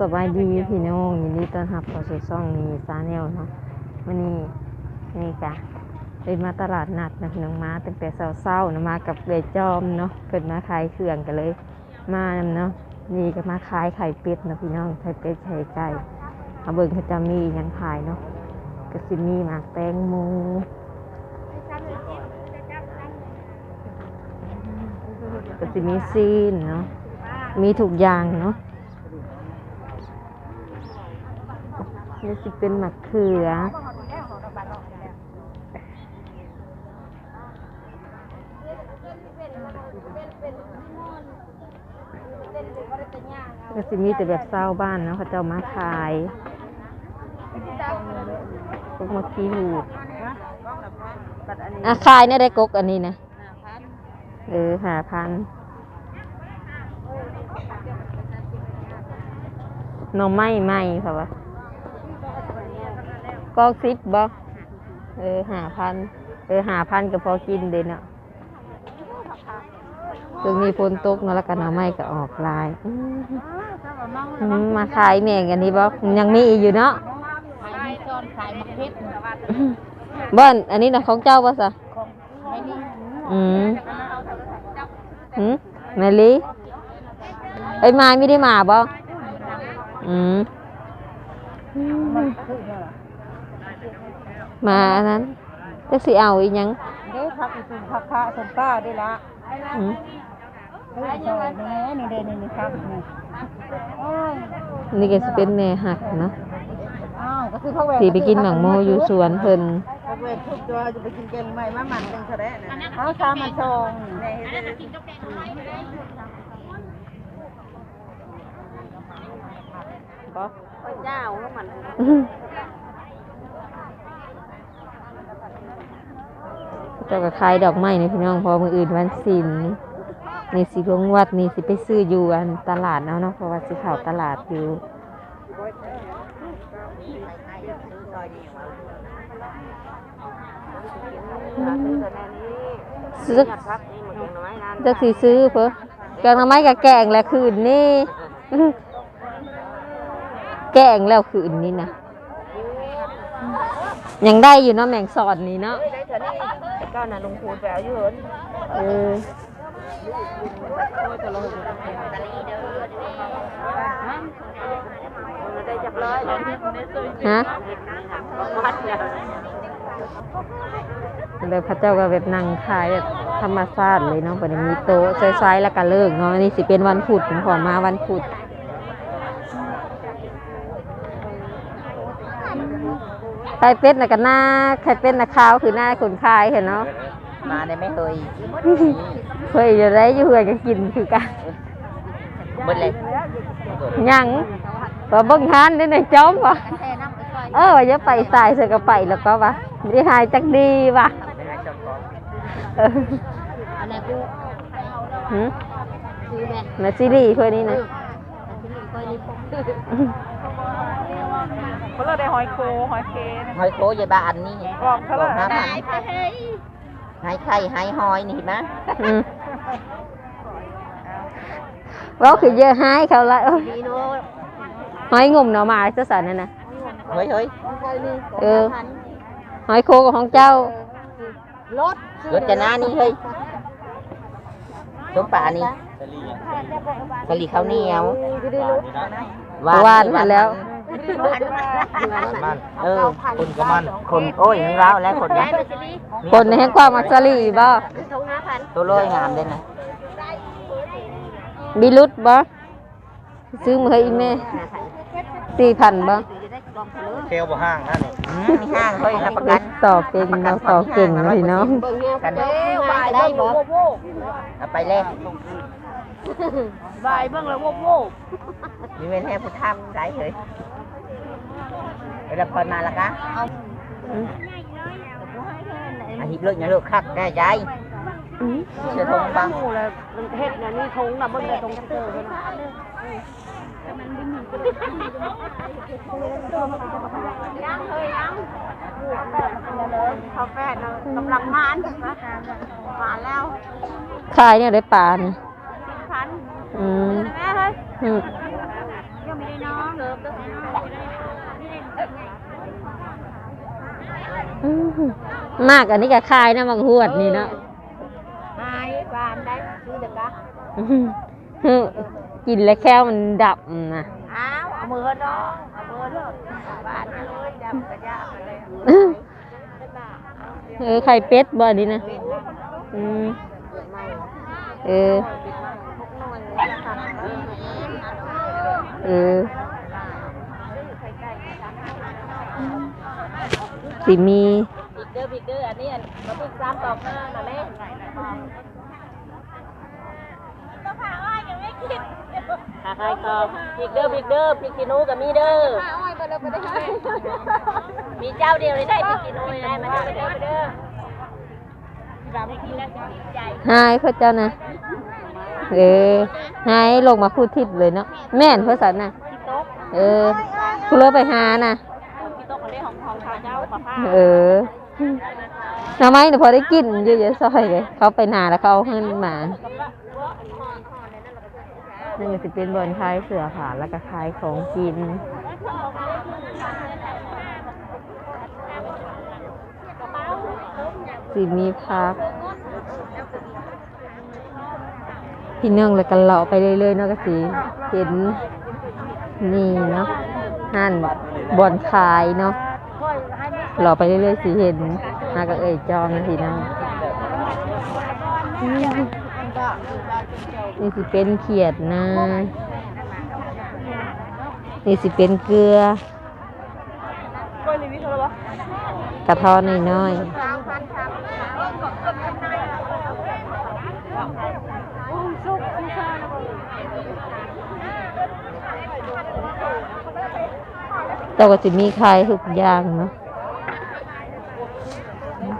สบายดีพี่น้องยินดีต้อนรับเข้าสู่ช่องนี้ซาแนลเนาะวันนี้นี่กะได้มาตลาดนัดนะพี่น้องมาตั้งแต่เช้าๆนะมากับเบจอมเนาะเกิดมาขายเครื่องกันเลย มาเนาะนี่ก็มาขายไข่เป็ดนะพี่น้องไข่เป็ดไข่ไก่เอาเบิ่งเขาจะมียังขายเนาะก็สิมีหมากแตงโมก็สิมีซีนเนาะมีทุกอย่างเนาะ นี่สิเป็นมะเขือ ก็สิมีแต่แบบเศร้าบ้านเนาะเขาเจ้ามาขายกกมะขี้หูดอะขายเนี่ยได้กกอันนี้นะเออหาพันหน่อไม้ไหมค่ะวะ กอกซิปบ่เออหาพันเออหาพันก็พอกินเด่นอะตรงนี้ฝนตกเนาะแล้วกันหน่อไม้ก็ออกลายอื้ออืมมาขายแม่งอันนี้บ่ยังมีอีกอยู่เนาะขายมีซอนขายมะเขือบ้านอันนี้นะของเจ้าป่ะสะของไม่นี่อืมอืมแมลี่ไอ้ยไม้ไม่ได้มาบ่อืม มาอันนั้นจักสิเอาอีกยังเด้พักอีกสิ่งพักพระสมป้าได้ละอืมเฮ้ยซอยนี่นี่เด้นี่นี่ครับนี่โอ้ยนี่ก็สิเป็นแม่หักเนาะอ้าวก็คือเขาแหวสิไปกินหมังโมอยู่สวนเพิ่นเขาแหวกทุกตัวจะไปกินแกงใหม่มาหมันเป็นแสดนะเอาชามาชงนี่บ่เจ้าแล้วมัน เจ้าก็ขายดอกไม้นี่พี่น้องเพอมืออื่นวันศิลนี่สิลงวัดนี่สิไปซื้ออยู่อันตลาดเนาะเนาะเพราะว่าสิเข้าตลาดอยู่ซื้อจะสิซื้อเพิ่นแกงหน่อไม้กับแกงแหละคืนนี่แกงแล้วคืนนี้นะ ยังได้อยู่เนาะแมงสอดนี่เนาะได้เถอะนี่ก้าวน่ะลงพูนไปเอาอยู่เหินเออได้จับร้อยเลยฮะวัดเนี่ยเลยพระเจ้าก็แบบนั่งขายแบบธรรมชาติเลยเนาะบ่ได้มีโต๊ะใช้ๆแล้วก็เลิกเนาะอันนี่สิเป็นวันพุธผมขอมาวันพุธไข่เป็ดน่ะก็หน้าไข่เป็ดน่ะขาวคือหน้าคนขายเห็นเนาะมาได้ไหมเฮ้ยเคยอยู่ได้อยู่เหือก็กินคือกันหมดเลยยังก็เบิ่งทานได้ในจอมวะเออว่าจะไปสายเสือก็ไปแล้วก็วะไม่ได้หายจักดีวะเอออะไรกูหืมซื้อแม่มาซีรีส์เพื่อนนี่นะ เขาเลยได้หอยโคหอยเคนะหอยโคยายบ้านนี่กรอบเขาเลยห้าพันหายไข่หายหอยนี่เห็นไหมอืมว่าคือเยอะหายเขาละเอ้ยดีโน่หอยงุ่มหน่อไม้เจ้าสันนั่นนะเฮ้ยเฮ้ยเออหอยโคกับของเจ้ารถรถจะหน้านี่เฮ้ยต้มปลานี่กะหรี่ข้าวเหนียวหวานมาแล้ว มันเออคนก็มันคนโอ้ยมันร้าวแล้วคนนะคนในแห่งความมักซาลีบ่ตัวโรยงามเลยนะบิรุษบ่ซื้อมาให้อีแม่สี่พันบ่เทลบ่ห้างนั่นนี่อืมมีห้างเฮ้ยรับประกันต่อเก่งเนาะต่อเก่งนะพี่น้องกันได้บ่เอาไปเลย บายเบิ่งแล้วโว้โวมีเว้นให้ผู้ทำได้เลยเวลาพอมาละกะอาหิบเลิกอย่าเลิกคักแน่ใจเชื่อทงบังเฮ็ดน่ะนี่ทงนะเบิ่งได้ทงเจอเพิ่นยังเฮยยังเขาแฟนกำลังมานมาแล้วขายเนี่ยได้ปลานี่พัน อืมแม่เฮ้ยอืมยังไม่ได้น้องอื้อหือมากอันนี้ก็คายนะมังหวดนี่เนาะหายบานได้ซื้อเด็กกะอื้อหือกินแล้วแค่มันดับนะอ้าวเอามือน้องเอามือเด้อบานเลยดำกระยาไปเลยเออไข่เป็ดบ่อนี้นะอืมเออ เออสิมีบิ๊กเดอร์บิ๊กเดอร์อันนี้อันมาพึ่งซ้ำต่อมาหน่อยแม่ขาใครต่อบิ๊กเดอร์บิ๊กเดอร์พริกขี้หนูกับมีเด้อมีเจ้าเดียวเลยได้พริกขี้หนูเลยได้มาเด้อมาเด้อมาเด้อเราไม่กินแล้วใหญ่หายเพื่อเจ้านะ เออหายลงมาพูดทิพย์เลยเนาะแม่นเพื่อสันน่ะเออคุณเลิกไปหานะที่โต๊ะเออทำไมเนี่ยพอได้กินเยอะๆซอยเลยเขาไปนาแล้วเขาเอาขึ้นมานั่นก็จะเป็นบอนคลายเสือผ่าแล้วก็คลายของกินสิมีพัก พี่เนื่องเลยกันเลาะไปเรื่อยๆเนาะก็สิเห็นนี่เนาะห่านบอนคายเนาะเราไปเรื่อยๆสิเห็นมากับเอ่ยจอมทีนั่งนี่สิเป็นเขียดนะนี่สิเป็นเกลือกระเท้อนน้อยๆ แต่ก็สิมีขายทุกอย่างเนาะ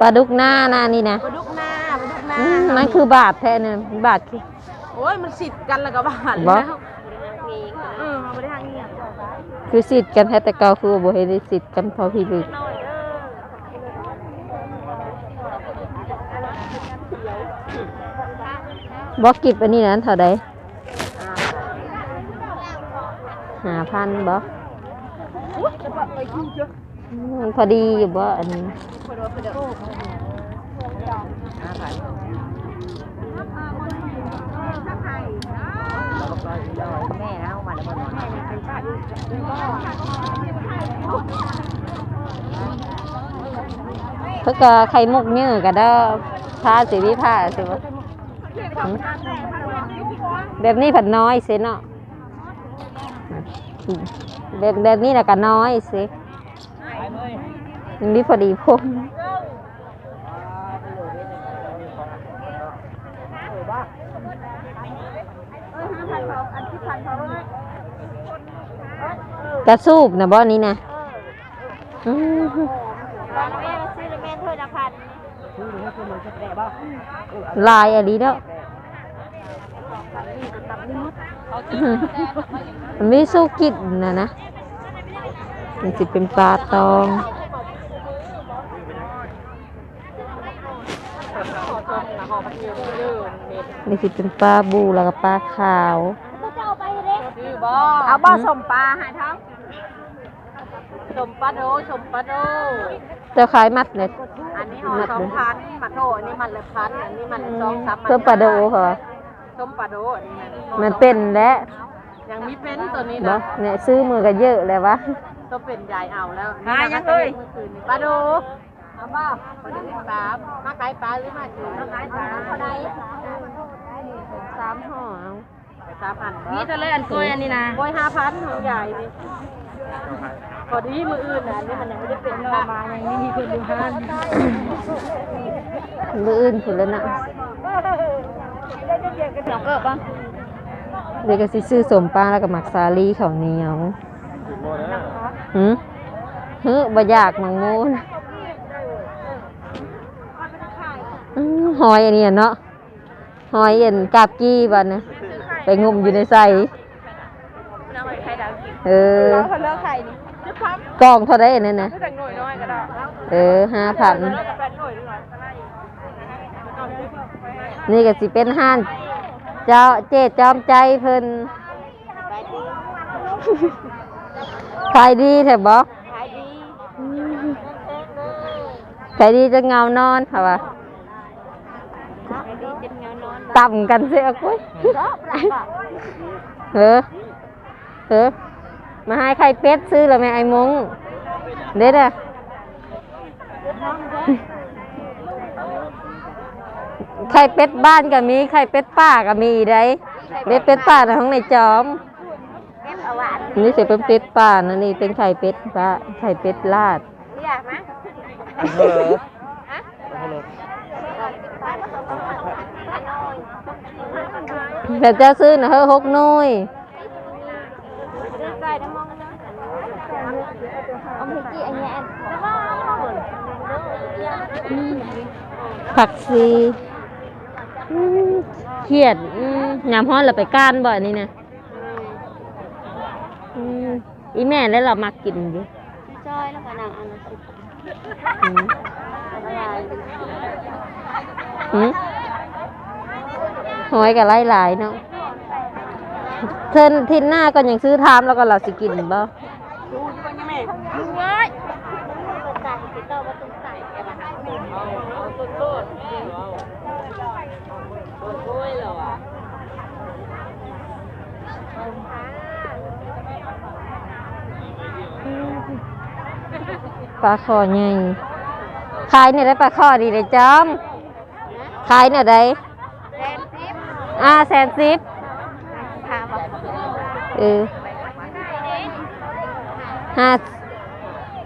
ปลาดุกหน้าหน้านี่นะปลาดุกหน้าปลาดุกหน้าอืมมันคือบาทแท้เนี่ยบาทคือ โอ้ยมันสิทธิ์กันแล้วก็บานบ่ แล้วเออมาไม่ได้ทางเงียบคือสิทธิ์กันแท้แต่เก่าคือบ่เห็นได้สิทธิ์กันเท่าพี่ลึก บ่กิบอันนี้นั้นเท่าใดหาพันบอืมพอดีอยู่บ่อันนี้แม่นะเอามาแล้วมันนอนเพิ่นก็ไข่มุกเนื้อก็ได้ ผ้าสิวิผ้าสิบ่หืมแบบนี้ผัดน้อยสิเนาะแบบแบบนี้น่ะก็น้อยสิอันนี้พอดีพงกระสูบนะบ่นี้นะ ลายอะไรเนาะอื้อหือมันไม่สู้กินนะนะมันจะเป็นปลาตองนี่สิเป็นปลาบูแล้วก็ปลาขาว เอาบ่สมปลาหายท้ องสมปลาโดสมปลาโดเจ้าขายมัดเนี่ย อันนี้ห่อสองพันมาโถอันนี้มันละพันอันนี้มันสองสามเพิ่มปลาโดเหรอส้มปลาโดอันนี้นะมันเป็นแล้วยังมีเป็นตัวนี้บ่นะเนี่ยซื้อมือก็เยอะเลยวะตัวเป็นใหญ่เอาแล้วหายังเลยเมื่อคืนนี้ปลาโดเอาบ่ปลาโดปลามาขายปลาหรือมาจืดมาขายปลาเท่าไหร่สามห่อเอาสามพันนี่จะเลยอันกล้วยอันนี้นะโอ้ยห้าพันของใหญ่นี่ พอดีมืออื่นนะอันนี่มันยังไม่ได้เป็นรอมายังไม่มีคนดูห้านมืออื่นคุณแล้วนะสองเกิบป่ะเดี๋ยวก็สิซื้อสมปลาแล้วก็หมักสาลีข้าวเหนียวหืมฮึบ่อยากหมังมูนอื้อหอยอันนี้อะเนาะหอยเอ็นกาบกี้บัดนะไปงมอยู่ในใส่เออเขาเลิกไข่นี่ จะพับกองเท่าไรอันนั่นนะแต่งหน่อยน้อยก็ได้เออห้าพันแล้วก็แปดหน่อยหน่อยก็ได้นี่ก็สิเป็นห้านเจ้าเจ๊จอมใจเพิ่นขายดีแถบบอกขายดีขายดีจะเงานอนค่ะวะขายดีจนเงานอนต่ำกันเสียกุ้ยชอบหลับอะเออเออ มาให้ไข่เป็ดซื้อแล้วแม่ไอ้มงเด็ดอะไข่เป็ดบ้านก็มีไข่เป็ดป้าก็มีได้เด็ดเป็ดป้าในห้องในจอมเก็บเอาหวานอันนี่เสียเป็นเป็ดป่านะนี่เป็นไข่เป็ดปลาไข่เป็ดลาดเรียกมั้ยเออฮะแต่เจะซื้อนะเฮ้อหกหนุ้ย ซื้อไก่น้ำมันนะเอาไปกี่อันเนี้ย ผักซีอืมเครียดอืมยามฮ้อนเราไปก้านบ่อนนี่นะอืมอีแม่แล้วเรามากินอยู่จอยแล้วก็นางอันละสิบอืมอะไรอืมหอยกับไล่หลายๆเนาะเทินทินหน้าก็ยังซื้อทามแล้วก็เราสิกินบ่ดูไปยังไงดูไว้ ปลาคอใหญ่ขายเนี่ยได้ปลาคอดีเลยจอมขายเนี่ยได้แดนทิพย์อ่าแสนสิบพาบอกเออห้า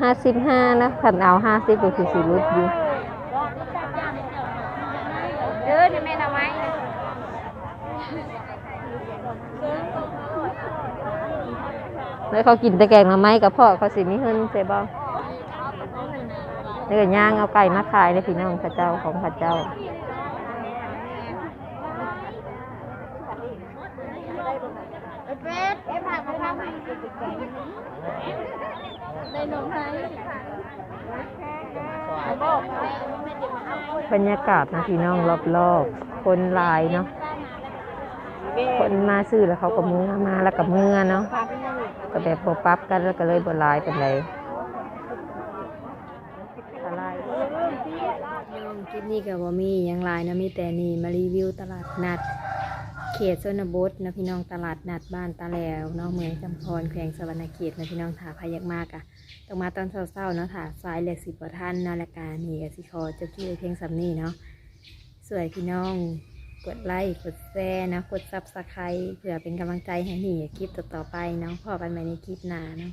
ห้าสิบห้านะขันเอาห้าสิบก็คือสิรุดอยู่ เดินแม่ทำไม แล้วเขากินต่แกงหน่อไม้กับพ่อเขาสิมีเงินเสียบ้างแล้วก็ย่างเอาไก่มาขายในพี่น้องพระเจ้าของพระเจ้าเป็ดเอ็มหาบรรยากาศนะพี่น้องรอบๆ คนลายเนาะ คนมาซื้อแล้วเขาก็มือมาแล้วก็มือเนาะก็แบบบปรับกันแล้วก็เลยบหลายเป็นไรอะไรคลิปนี้ก็บ่มีหยังหลายนะมีแต่นี่มารีวิวตลาดนัด เขตชนบทนะพี่น้องตลาดนัดบ้านตาแหล้วเนาะเมืองจำพรแขวงสวรรณเขตนะพี่น้องถาพายักมากอะต้องมาตอนเศร้าๆเนาะค่ะสายเหล็กสิบกว่าท่านเนาะรายการนี่ก็สิคอจะคิวเพียงสำนี่เนาะสวยพี่น้อง กดไลค์กดแชร์นะ กดซับสไครต์เพื่อเป็นกำลังใจให้หนีคลิปต่อๆไปเนาะพอกันใหม่ในคลิปหน้าเนาะ